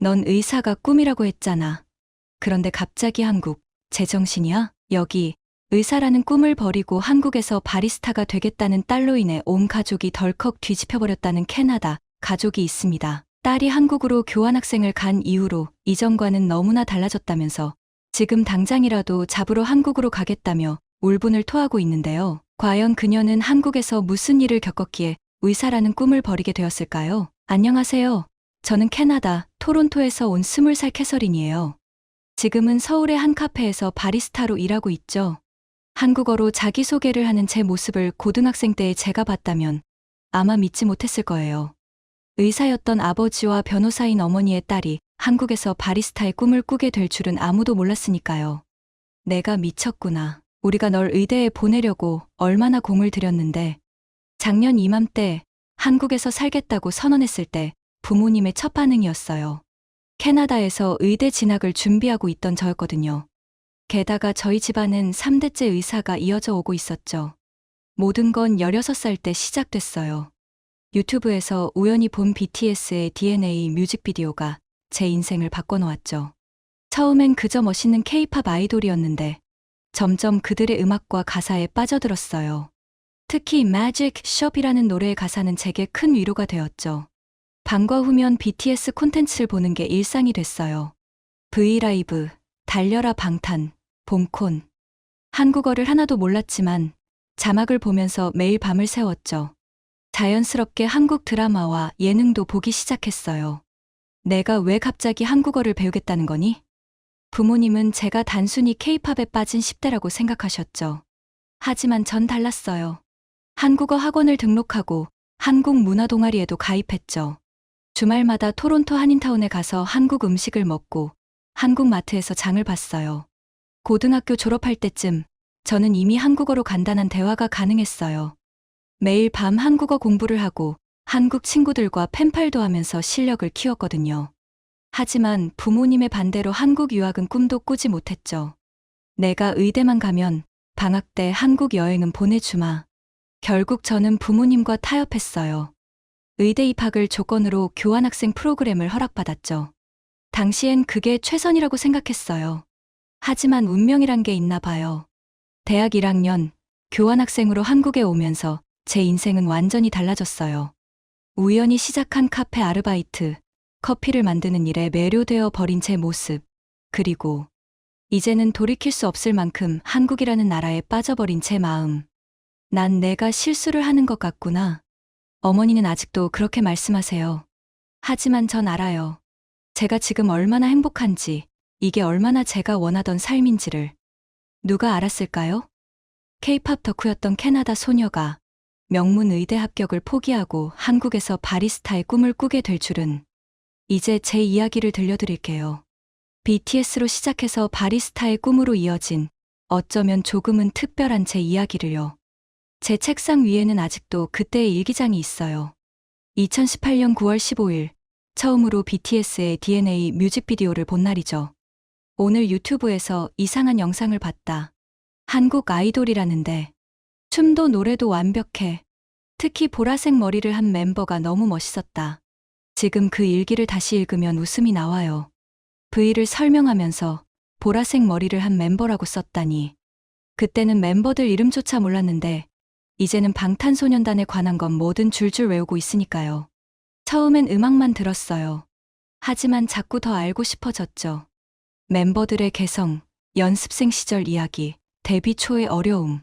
넌 의사가 꿈이라고 했잖아. 그런데 갑자기 한국, 제정신이야? 여기, 의사라는 꿈을 버리고 한국에서 바리스타가 되겠다는 딸로 인해 온 가족이 덜컥 뒤집혀버렸다는 캐나다 가족이 있습니다. 딸이 한국으로 교환학생을 간 이후로 이전과는 너무나 달라졌다면서 지금 당장이라도 잡으러 한국으로 가겠다며 울분을 토하고 있는데요. 과연 그녀는 한국에서 무슨 일을 겪었기에 의사라는 꿈을 버리게 되었을까요? 안녕하세요. 저는 캐나다 토론토에서 온 20살 캐서린이에요. 지금은 서울의 한 카페에서 바리스타로 일하고 있죠. 한국어로 자기소개를 하는 제 모습을 고등학생 때에 제가 봤다면 아마 믿지 못했을 거예요. 의사였던 아버지와 변호사인 어머니의 딸이 한국에서 바리스타의 꿈을 꾸게 될 줄은 아무도 몰랐으니까요. 내가 미쳤구나. 우리가 널 의대에 보내려고 얼마나 공을 들였는데 작년 이맘때 한국에서 살겠다고 선언했을 때 부모님의 첫 반응이었어요. 캐나다에서 의대 진학을 준비하고 있던 저였거든요. 게다가 저희 집안은 3대째 의사가 이어져 오고 있었죠. 모든 건 16살 때 시작됐어요. 유튜브에서 우연히 본 BTS의 DNA 뮤직비디오가 제 인생을 바꿔놓았죠. 처음엔 그저 멋있는 케이팝 아이돌이었는데 점점 그들의 음악과 가사에 빠져들었어요. 특히 Magic Shop이라는 노래의 가사는 제게 큰 위로가 되었죠. 방과 후면 BTS 콘텐츠를 보는 게 일상이 됐어요. 브이라이브, 달려라 방탄, 봄콘. 한국어를 하나도 몰랐지만 자막을 보면서 매일 밤을 새웠죠. 자연스럽게 한국 드라마와 예능도 보기 시작했어요. 내가 왜 갑자기 한국어를 배우겠다는 거니? 부모님은 제가 단순히 케이팝에 빠진 10대라고 생각하셨죠. 하지만 전 달랐어요. 한국어 학원을 등록하고 한국 문화 동아리에도 가입했죠. 주말마다 토론토 한인타운에 가서 한국 음식을 먹고 한국 마트에서 장을 봤어요. 고등학교 졸업할 때쯤 저는 이미 한국어로 간단한 대화가 가능했어요. 매일 밤 한국어 공부를 하고 한국 친구들과 펜팔도 하면서 실력을 키웠거든요. 하지만 부모님의 반대로 한국 유학은 꿈도 꾸지 못했죠. 내가 의대만 가면 방학 때 한국 여행은 보내주마. 결국 저는 부모님과 타협했어요. 의대 입학을 조건으로 교환학생 프로그램을 허락받았죠. 당시엔 그게 최선이라고 생각했어요. 하지만 운명이란 게 있나 봐요. 대학 1학년 교환학생으로 한국에 오면서 제 인생은 완전히 달라졌어요. 우연히 시작한 카페 아르바이트, 커피를 만드는 일에 매료되어 버린 제 모습, 그리고 이제는 돌이킬 수 없을 만큼 한국이라는 나라에 빠져버린 제 마음. 난 내가 실수를 하는 것 같구나. 어머니는 아직도 그렇게 말씀하세요. 하지만 전 알아요. 제가 지금 얼마나 행복한지, 이게 얼마나 제가 원하던 삶인지를. 누가 알았을까요? 케이팝 덕후였던 캐나다 소녀가 명문 의대 합격을 포기하고 한국에서 바리스타의 꿈을 꾸게 될 줄은 이제 제 이야기를 들려드릴게요. BTS로 시작해서 바리스타의 꿈으로 이어진 어쩌면 조금은 특별한 제 이야기를요. 제 책상 위에는 아직도 그때의 일기장이 있어요. 2018년 9월 15일 처음으로 BTS의 DNA 뮤직비디오를 본 날이죠. 오늘 유튜브에서 이상한 영상을 봤다. 한국 아이돌이라는데 춤도 노래도 완벽해. 특히 보라색 머리를 한 멤버가 너무 멋있었다. 지금 그 일기를 다시 읽으면 웃음이 나와요. V를 설명하면서 보라색 머리를 한 멤버라고 썼다니. 그때는 멤버들 이름조차 몰랐는데 이제는 방탄소년단에 관한 건 뭐든 줄줄 외우고 있으니까요. 처음엔 음악만 들었어요. 하지만 자꾸 더 알고 싶어졌죠. 멤버들의 개성, 연습생 시절 이야기, 데뷔 초의 어려움.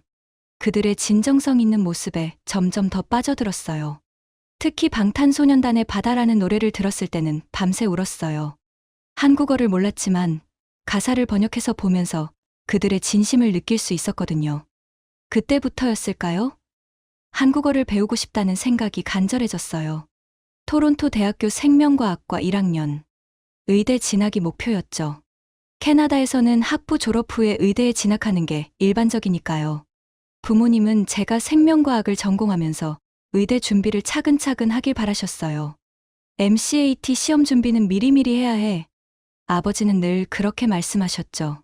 그들의 진정성 있는 모습에 점점 더 빠져들었어요. 특히 방탄소년단의 바다라는 노래를 들었을 때는 밤새 울었어요. 한국어를 몰랐지만 가사를 번역해서 보면서 그들의 진심을 느낄 수 있었거든요. 그때부터였을까요? 한국어를 배우고 싶다는 생각이 간절해졌어요. 토론토 대학교 생명과학과 1학년. 의대 진학이 목표였죠. 캐나다에서는 학부 졸업 후에 의대에 진학하는 게 일반적이니까요. 부모님은 제가 생명과학을 전공하면서 의대 준비를 차근차근 하길 바라셨어요. MCAT 시험 준비는 미리미리 해야 해. 아버지는 늘 그렇게 말씀하셨죠.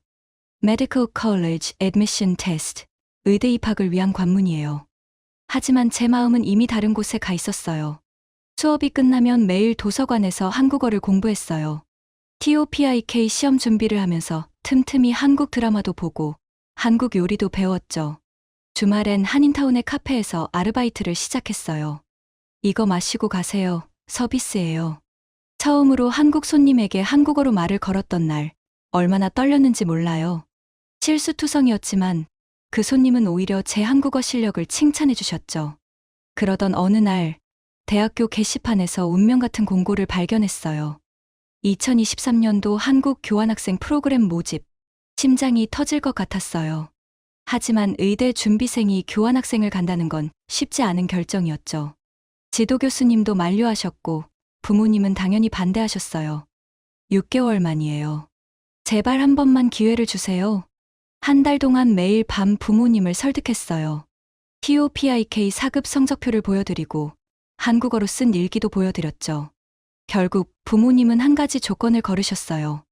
Medical College Admission Test. 의대 입학을 위한 관문이에요. 하지만 제 마음은 이미 다른 곳에 가 있었어요. 수업이 끝나면 매일 도서관에서 한국어를 공부했어요. TOPIK 시험 준비를 하면서 틈틈이 한국 드라마도 보고 한국 요리도 배웠죠. 주말엔 한인타운의 카페에서 아르바이트를 시작했어요. 이거 마시고 가세요. 서비스예요. 처음으로 한국 손님에게 한국어로 말을 걸었던 날, 얼마나 떨렸는지 몰라요. 실수투성이었지만 그 손님은 오히려 제 한국어 실력을 칭찬해 주셨죠. 그러던 어느 날, 대학교 게시판에서 운명 같은 공고를 발견했어요. 2023년도 한국 교환학생 프로그램 모집. 심장이 터질 것 같았어요. 하지만 의대 준비생이 교환학생을 간다는 건 쉽지 않은 결정이었죠. 지도 교수님도 만류하셨고, 부모님은 당연히 반대하셨어요. 6개월 만이에요. 제발 한 번만 기회를 주세요. 한 달 동안 매일 밤 부모님을 설득했어요. TOPIK 사급 성적표를 보여드리고, 한국어로 쓴 일기도 보여드렸죠. 결국 부모님은 한 가지 조건을 걸으셨어요.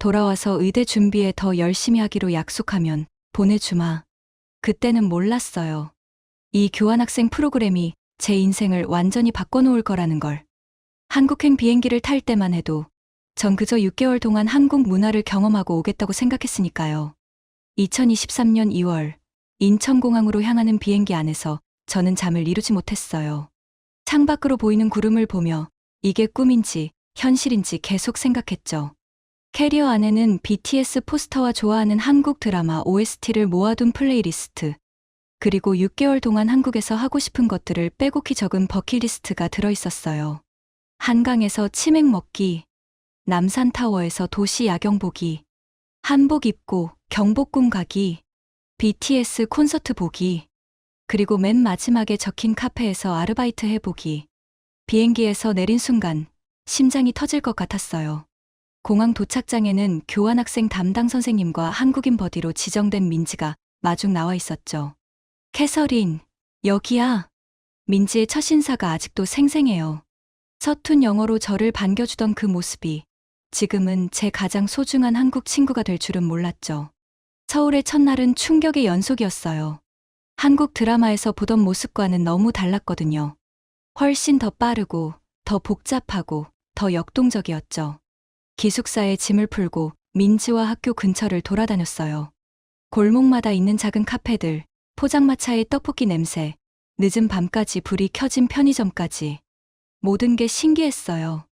돌아와서 의대 준비에 더 열심히 하기로 약속하면 보내주마. 그때는 몰랐어요. 이 교환학생 프로그램이 제 인생을 완전히 바꿔놓을 거라는 걸. 한국행 비행기를 탈 때만 해도 전 그저 6개월 동안 한국 문화를 경험하고 오겠다고 생각했으니까요. 2023년 2월 인천공항으로 향하는 비행기 안에서 저는 잠을 이루지 못했어요. 창밖으로 보이는 구름을 보며 이게 꿈인지 현실인지 계속 생각했죠. 캐리어 안에는 BTS 포스터와 좋아하는 한국 드라마 OST를 모아둔 플레이리스트, 그리고 6개월 동안 한국에서 하고 싶은 것들을 빼곡히 적은 버킷리스트가 들어있었어요. 한강에서 치맥 먹기, 남산타워에서 도시 야경 보기, 한복 입고 경복궁 가기, BTS 콘서트 보기, 그리고 맨 마지막에 적힌 카페에서 아르바이트 해보기. 비행기에서 내린 순간 심장이 터질 것 같았어요. 공항 도착장에는 교환학생 담당 선생님과 한국인 버디로 지정된 민지가 마중 나와 있었죠. 캐서린, 여기야. 민지의 첫 인사가 아직도 생생해요. 서툰 영어로 저를 반겨주던 그 모습이 지금은 제 가장 소중한 한국 친구가 될 줄은 몰랐죠. 서울의 첫날은 충격의 연속이었어요. 한국 드라마에서 보던 모습과는 너무 달랐거든요. 훨씬 더 빠르고, 더 복잡하고, 더 역동적이었죠. 기숙사에 짐을 풀고 민지와 학교 근처를 돌아다녔어요. 골목마다 있는 작은 카페들, 포장마차의 떡볶이 냄새, 늦은 밤까지 불이 켜진 편의점까지. 모든 게 신기했어요.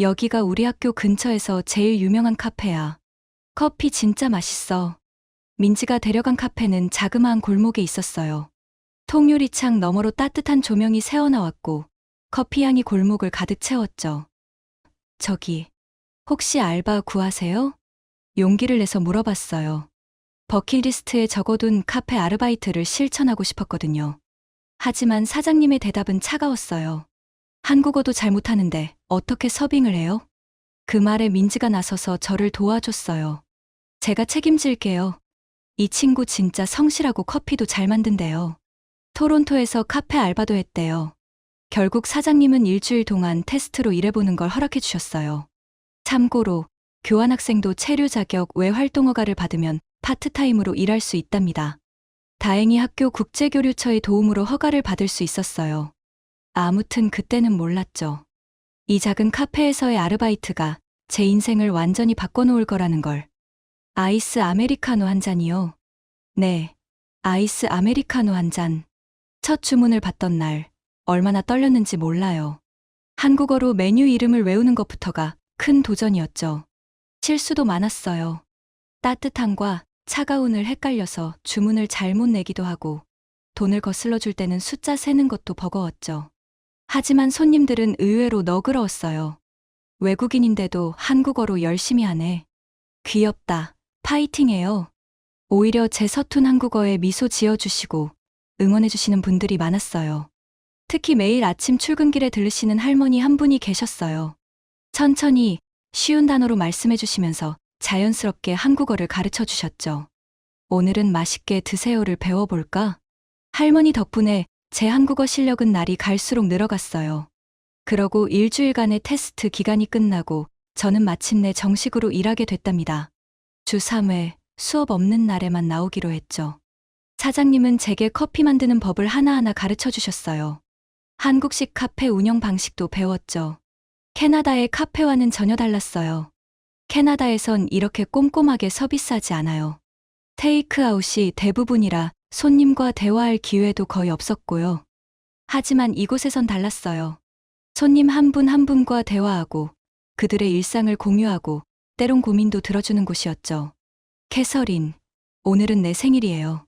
여기가 우리 학교 근처에서 제일 유명한 카페야. 커피 진짜 맛있어. 민지가 데려간 카페는 자그마한 골목에 있었어요. 통유리 창 너머로 따뜻한 조명이 새어나왔고 커피향이 골목을 가득 채웠죠. 저기, 혹시 알바 구하세요? 용기를 내서 물어봤어요. 버킷리스트에 적어둔 카페 아르바이트를 실천하고 싶었거든요. 하지만 사장님의 대답은 차가웠어요. 한국어도 잘 못하는데 어떻게 서빙을 해요? 그 말에 민지가 나서서 저를 도와줬어요. 제가 책임질게요. 이 친구 진짜 성실하고 커피도 잘 만든대요. 토론토에서 카페 알바도 했대요. 결국 사장님은 일주일 동안 테스트로 일해보는 걸 허락해 주셨어요. 참고로 교환학생도 체류 자격 외 활동허가를 받으면 파트타임으로 일할 수 있답니다. 다행히 학교 국제교류처의 도움으로 허가를 받을 수 있었어요. 아무튼 그때는 몰랐죠. 이 작은 카페에서의 아르바이트가 제 인생을 완전히 바꿔놓을 거라는 걸. 아이스 아메리카노 한 잔이요. 네, 아이스 아메리카노 한 잔. 첫 주문을 받던 날, 얼마나 떨렸는지 몰라요. 한국어로 메뉴 이름을 외우는 것부터가 큰 도전이었죠. 실수도 많았어요. 따뜻함과 차가운을 헷갈려서 주문을 잘못 내기도 하고, 돈을 거슬러 줄 때는 숫자 세는 것도 버거웠죠. 하지만 손님들은 의외로 너그러웠어요. 외국인인데도 한국어로 열심히 하네. 귀엽다. 파이팅해요. 오히려 제 서툰 한국어에 미소 지어주시고 응원해주시는 분들이 많았어요. 특히 매일 아침 출근길에 들르시는 할머니 한 분이 계셨어요. 천천히 쉬운 단어로 말씀해주시면서 자연스럽게 한국어를 가르쳐 주셨죠. 오늘은 맛있게 드세요를 배워볼까? 할머니 덕분에 제 한국어 실력은 날이 갈수록 늘어갔어요. 그러고 일주일간의 테스트 기간이 끝나고 저는 마침내 정식으로 일하게 됐답니다. 주 3회 수업 없는 날에만 나오기로 했죠. 사장님은 제게 커피 만드는 법을 하나하나 가르쳐 주셨어요. 한국식 카페 운영 방식도 배웠죠. 캐나다의 카페와는 전혀 달랐어요. 캐나다에선 이렇게 꼼꼼하게 서비스하지 않아요. 테이크아웃이 대부분이라 손님과 대화할 기회도 거의 없었고요. 하지만 이곳에선 달랐어요. 손님 한 분한 분과 대화하고 그들의 일상을 공유하고 때론 고민도 들어주는 곳이었죠. 캐서린, 오늘은 내 생일이에요.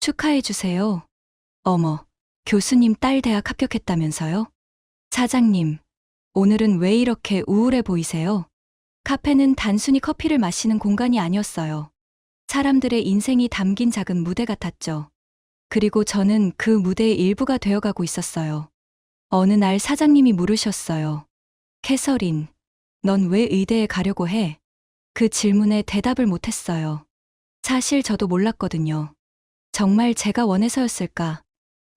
축하해주세요. 어머, 교수님 딸 대학 합격했다면서요? 사장님, 오늘은 왜 이렇게 우울해 보이세요? 카페는 단순히 커피를 마시는 공간이 아니었어요. 사람들의 인생이 담긴 작은 무대 같았죠. 그리고 저는 그 무대의 일부가 되어가고 있었어요. 어느 날 사장님이 물으셨어요. 캐서린, 넌 왜 의대에 가려고 해? 그 질문에 대답을 못했어요. 사실 저도 몰랐거든요. 정말 제가 원해서였을까?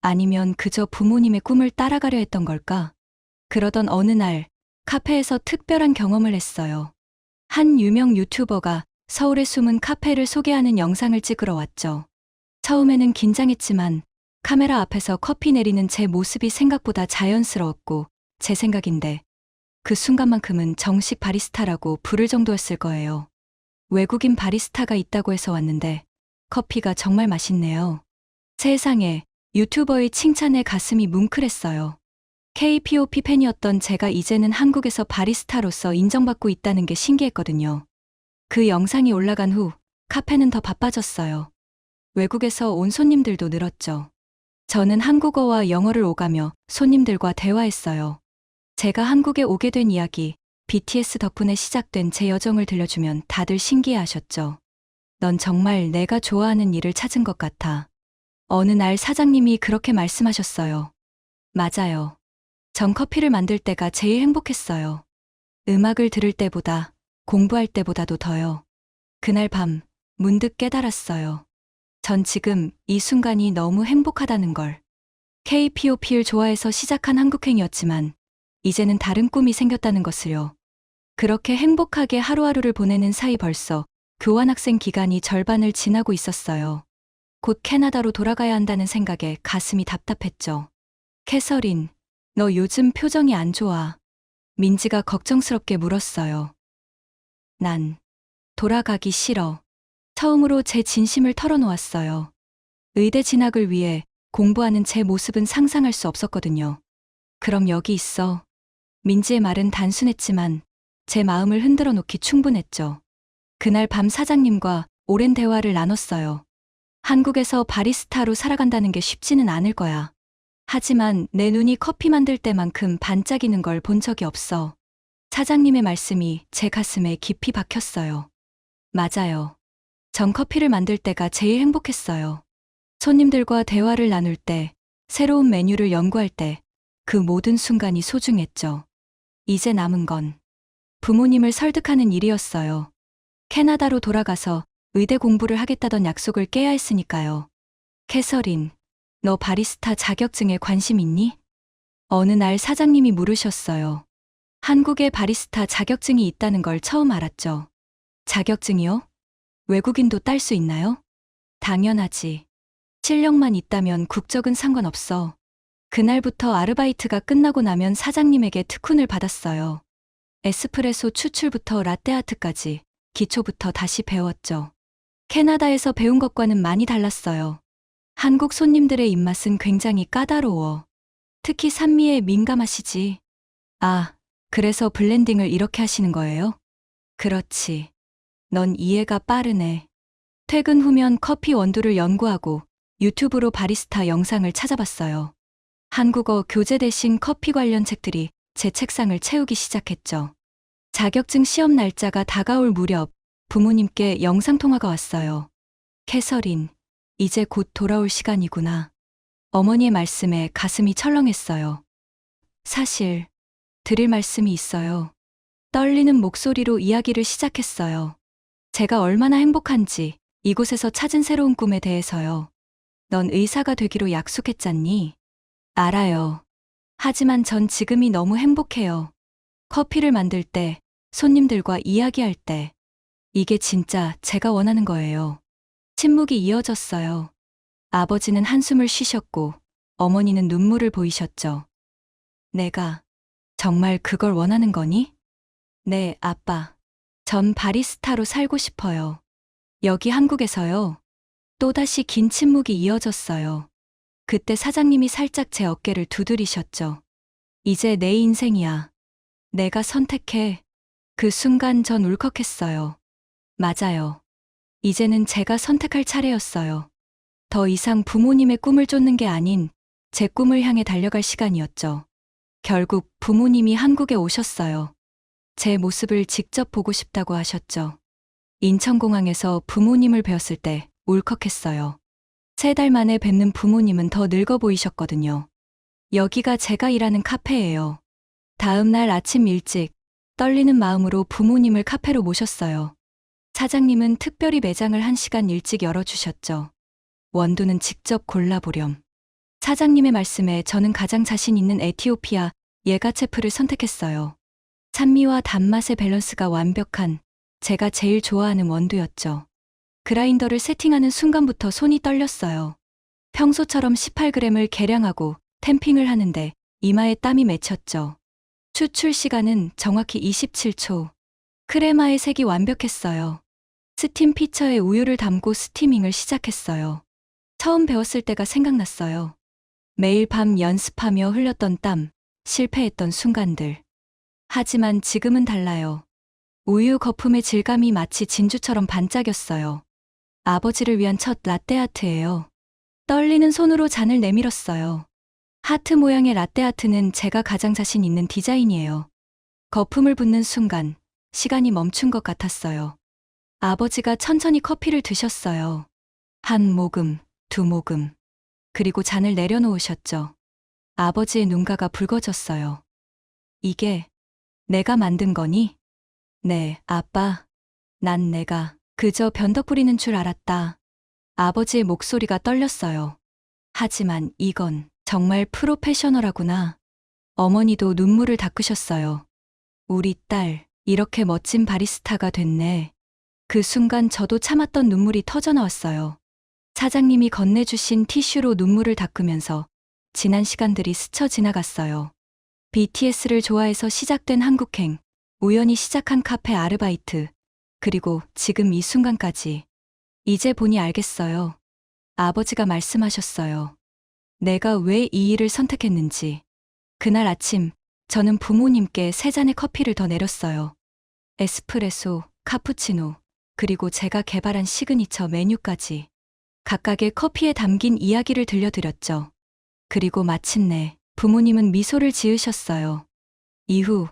아니면 그저 부모님의 꿈을 따라가려 했던 걸까? 그러던 어느 날 카페에서 특별한 경험을 했어요. 한 유명 유튜버가 서울의 숨은 카페를 소개하는 영상을 찍으러 왔죠. 처음에는 긴장했지만 카메라 앞에서 커피 내리는 제 모습이 생각보다 자연스러웠고 제 생각인데 그 순간만큼은 정식 바리스타라고 부를 정도였을 거예요. 외국인 바리스타가 있다고 해서 왔는데 커피가 정말 맛있네요. 세상에 유튜버의 칭찬에 가슴이 뭉클했어요. KPOP 팬이었던 제가 이제는 한국에서 바리스타로서 인정받고 있다는 게 신기했거든요. 그 영상이 올라간 후 카페는 더 바빠졌어요. 외국에서 온 손님들도 늘었죠. 저는 한국어와 영어를 오가며 손님들과 대화했어요. 제가 한국에 오게 된 이야기, BTS 덕분에 시작된 제 여정을 들려주면 다들 신기해 하셨죠. 넌 정말 내가 좋아하는 일을 찾은 것 같아. 어느 날 사장님이 그렇게 말씀하셨어요. 맞아요. 전 커피를 만들 때가 제일 행복했어요. 음악을 들을 때보다, 공부할 때보다도 더요. 그날 밤, 문득 깨달았어요. 전 지금 이 순간이 너무 행복하다는 걸. KPOP를 좋아해서 시작한 한국행이었지만, 이제는 다른 꿈이 생겼다는 것을요. 그렇게 행복하게 하루하루를 보내는 사이 벌써 교환학생 기간이 절반을 지나고 있었어요. 곧 캐나다로 돌아가야 한다는 생각에 가슴이 답답했죠. 캐서린, 너 요즘 표정이 안 좋아. 민지가 걱정스럽게 물었어요. 난 돌아가기 싫어. 처음으로 제 진심을 털어놓았어요. 의대 진학을 위해 공부하는 제 모습은 상상할 수 없었거든요. 그럼 여기 있어. 민지의 말은 단순했지만 제 마음을 흔들어 놓기 충분했죠. 그날 밤 사장님과 오랜 대화를 나눴어요. 한국에서 바리스타로 살아간다는 게 쉽지는 않을 거야. 하지만 내 눈이 커피 만들 때만큼 반짝이는 걸 본 적이 없어. 사장님의 말씀이 제 가슴에 깊이 박혔어요. 맞아요. 전 커피를 만들 때가 제일 행복했어요. 손님들과 대화를 나눌 때, 새로운 메뉴를 연구할 때, 그 모든 순간이 소중했죠. 이제 남은 건 부모님을 설득하는 일이었어요. 캐나다로 돌아가서 의대 공부를 하겠다던 약속을 깨야 했으니까요. 캐서린, 너 바리스타 자격증에 관심 있니? 어느 날 사장님이 물으셨어요. 한국에 바리스타 자격증이 있다는 걸 처음 알았죠. 자격증이요? 외국인도 딸 수 있나요? 당연하지. 실력만 있다면 국적은 상관없어. 그날부터 아르바이트가 끝나고 나면 사장님에게 특훈을 받았어요. 에스프레소 추출부터 라떼아트까지 기초부터 다시 배웠죠. 캐나다에서 배운 것과는 많이 달랐어요. 한국 손님들의 입맛은 굉장히 까다로워. 특히 산미에 민감하시지. 아, 그래서 블렌딩을 이렇게 하시는 거예요? 그렇지. 넌 이해가 빠르네. 퇴근 후면 커피 원두를 연구하고 유튜브로 바리스타 영상을 찾아봤어요. 한국어 교재 대신 커피 관련 책들이 제 책상을 채우기 시작했죠. 자격증 시험 날짜가 다가올 무렵 부모님께 영상통화가 왔어요. 캐서린, 이제 곧 돌아올 시간이구나. 어머니의 말씀에 가슴이 철렁했어요. 사실, 드릴 말씀이 있어요. 떨리는 목소리로 이야기를 시작했어요. 제가 얼마나 행복한지 이곳에서 찾은 새로운 꿈에 대해서요. 넌 의사가 되기로 약속했잖니? 알아요. 하지만 전 지금이 너무 행복해요. 커피를 만들 때, 손님들과 이야기할 때, 이게 진짜 제가 원하는 거예요. 침묵이 이어졌어요. 아버지는 한숨을 쉬셨고, 어머니는 눈물을 보이셨죠. 내가 정말 그걸 원하는 거니? 네, 아빠. 전 바리스타로 살고 싶어요. 여기 한국에서요. 또다시 긴 침묵이 이어졌어요. 그때 사장님이 살짝 제 어깨를 두드리셨죠. 이제 내 인생이야. 내가 선택해. 그 순간 전 울컥했어요. 맞아요. 이제는 제가 선택할 차례였어요. 더 이상 부모님의 꿈을 쫓는 게 아닌 제 꿈을 향해 달려갈 시간이었죠. 결국 부모님이 한국에 오셨어요. 제 모습을 직접 보고 싶다고 하셨죠. 인천공항에서 부모님을 뵈었을 때 울컥했어요. 세 달 만에 뵙는 부모님은 더 늙어 보이셨거든요. 여기가 제가 일하는 카페예요. 다음 날 아침 일찍 떨리는 마음으로 부모님을 카페로 모셨어요. 사장님은 특별히 매장을 한 시간 일찍 열어주셨죠. 원두는 직접 골라보렴. 사장님의 말씀에 저는 가장 자신 있는 에티오피아 예가체프를 선택했어요. 산미와 단맛의 밸런스가 완벽한 제가 제일 좋아하는 원두였죠. 그라인더를 세팅하는 순간부터 손이 떨렸어요. 평소처럼 18g을 계량하고 템핑을 하는데 이마에 땀이 맺혔죠. 추출 시간은 정확히 27초. 크레마의 색이 완벽했어요. 스팀 피처에 우유를 담고 스티밍을 시작했어요. 처음 배웠을 때가 생각났어요. 매일 밤 연습하며 흘렸던 땀, 실패했던 순간들. 하지만 지금은 달라요. 우유 거품의 질감이 마치 진주처럼 반짝였어요. 아버지를 위한 첫 라떼아트예요. 떨리는 손으로 잔을 내밀었어요. 하트 모양의 라떼아트는 제가 가장 자신 있는 디자인이에요. 거품을 붓는 순간 시간이 멈춘 것 같았어요. 아버지가 천천히 커피를 드셨어요. 한 모금, 두 모금. 그리고 잔을 내려놓으셨죠. 아버지의 눈가가 붉어졌어요. 이게 내가 만든 거니? 네, 아빠. 난 내가 그저 변덕 부리는 줄 알았다. 아버지의 목소리가 떨렸어요. 하지만 이건 정말 프로페셔널하구나. 어머니도 눈물을 닦으셨어요. 우리 딸, 이렇게 멋진 바리스타가 됐네. 그 순간 저도 참았던 눈물이 터져 나왔어요. 사장님이 건네주신 티슈로 눈물을 닦으면서 지난 시간들이 스쳐 지나갔어요. BTS를 좋아해서 시작된 한국행, 우연히 시작한 카페 아르바이트, 그리고 지금 이 순간까지. 이제 보니 알겠어요. 아버지가 말씀하셨어요. 내가 왜 이 일을 선택했는지. 그날 아침, 저는 부모님께 세 잔의 커피를 더 내렸어요. 에스프레소, 카푸치노, 그리고 제가 개발한 시그니처 메뉴까지. 각각의 커피에 담긴 이야기를 들려드렸죠. 그리고 마침내 부모님은 미소를 지으셨어요. 이후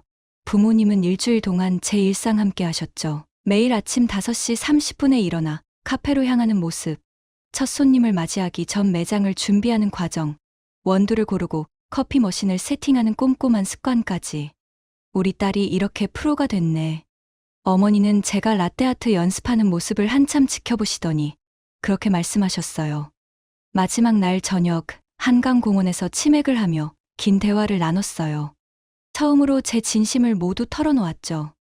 부모님은 일주일 동안 제 일상 함께 하셨죠. 매일 아침 5시 30분에 일어나 카페로 향하는 모습, 첫 손님을 맞이하기 전 매장을 준비하는 과정, 원두를 고르고 커피 머신을 세팅하는 꼼꼼한 습관까지. 우리 딸이 이렇게 프로가 됐네. 어머니는 제가 라떼아트 연습하는 모습을 한참 지켜보시더니 그렇게 말씀하셨어요. 마지막 날 저녁 한강공원에서 치맥을 하며 긴 대화를 나눴어요. 처음으로 제 진심을 모두 털어놓았죠.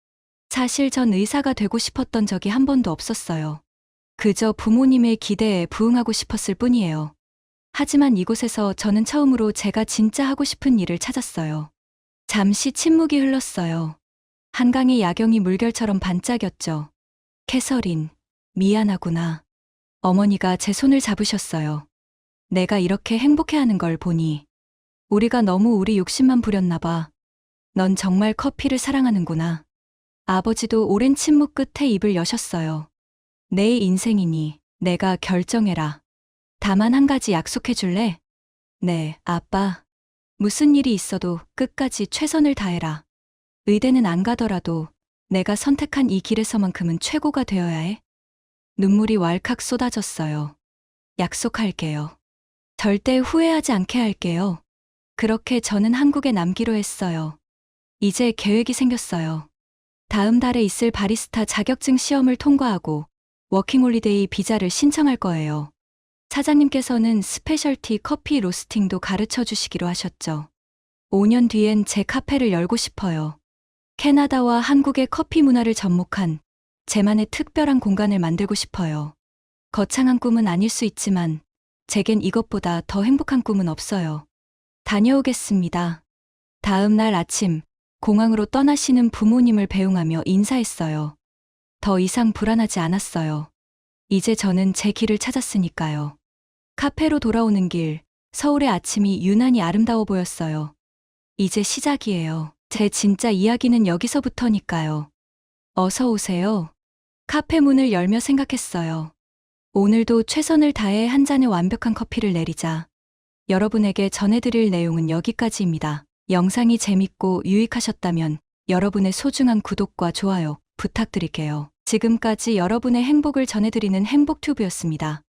사실 전 의사가 되고 싶었던 적이 한 번도 없었어요. 그저 부모님의 기대에 부응하고 싶었을 뿐이에요. 하지만 이곳에서 저는 처음으로 제가 진짜 하고 싶은 일을 찾았어요. 잠시 침묵이 흘렀어요. 한강의 야경이 물결처럼 반짝였죠. 캐서린, 미안하구나. 어머니가 제 손을 잡으셨어요. 내가 이렇게 행복해하는 걸 보니 우리가 너무 우리 욕심만 부렸나 봐. 넌 정말 커피를 사랑하는구나. 아버지도 오랜 침묵 끝에 입을 여셨어요. 내 인생이니 내가 결정해라. 다만 한 가지 약속해 줄래? 네, 아빠. 무슨 일이 있어도 끝까지 최선을 다해라. 의대는 안 가더라도 내가 선택한 이 길에서만큼은 최고가 되어야 해. 눈물이 왈칵 쏟아졌어요. 약속할게요. 절대 후회하지 않게 할게요. 그렇게 저는 한국에 남기로 했어요. 이제 계획이 생겼어요. 다음 달에 있을 바리스타 자격증 시험을 통과하고 워킹홀리데이 비자를 신청할 거예요. 사장님께서는 스페셜티 커피 로스팅도 가르쳐 주시기로 하셨죠. 5년 뒤엔 제 카페를 열고 싶어요. 캐나다와 한국의 커피 문화를 접목한 제만의 특별한 공간을 만들고 싶어요. 거창한 꿈은 아닐 수 있지만 제겐 이것보다 더 행복한 꿈은 없어요. 다녀오겠습니다. 다음 날 아침 공항으로 떠나시는 부모님을 배웅하며 인사했어요. 더 이상 불안하지 않았어요. 이제 저는 제 길을 찾았으니까요. 카페로 돌아오는 길, 서울의 아침이 유난히 아름다워 보였어요. 이제 시작이에요. 제 진짜 이야기는 여기서부터니까요. 어서 오세요. 카페 문을 열며 생각했어요. 오늘도 최선을 다해 한 잔의 완벽한 커피를 내리자. 여러분에게 전해드릴 내용은 여기까지입니다. 영상이 재밌고 유익하셨다면 여러분의 소중한 구독과 좋아요 부탁드릴게요. 지금까지 여러분의 행복을 전해드리는 행복튜브였습니다.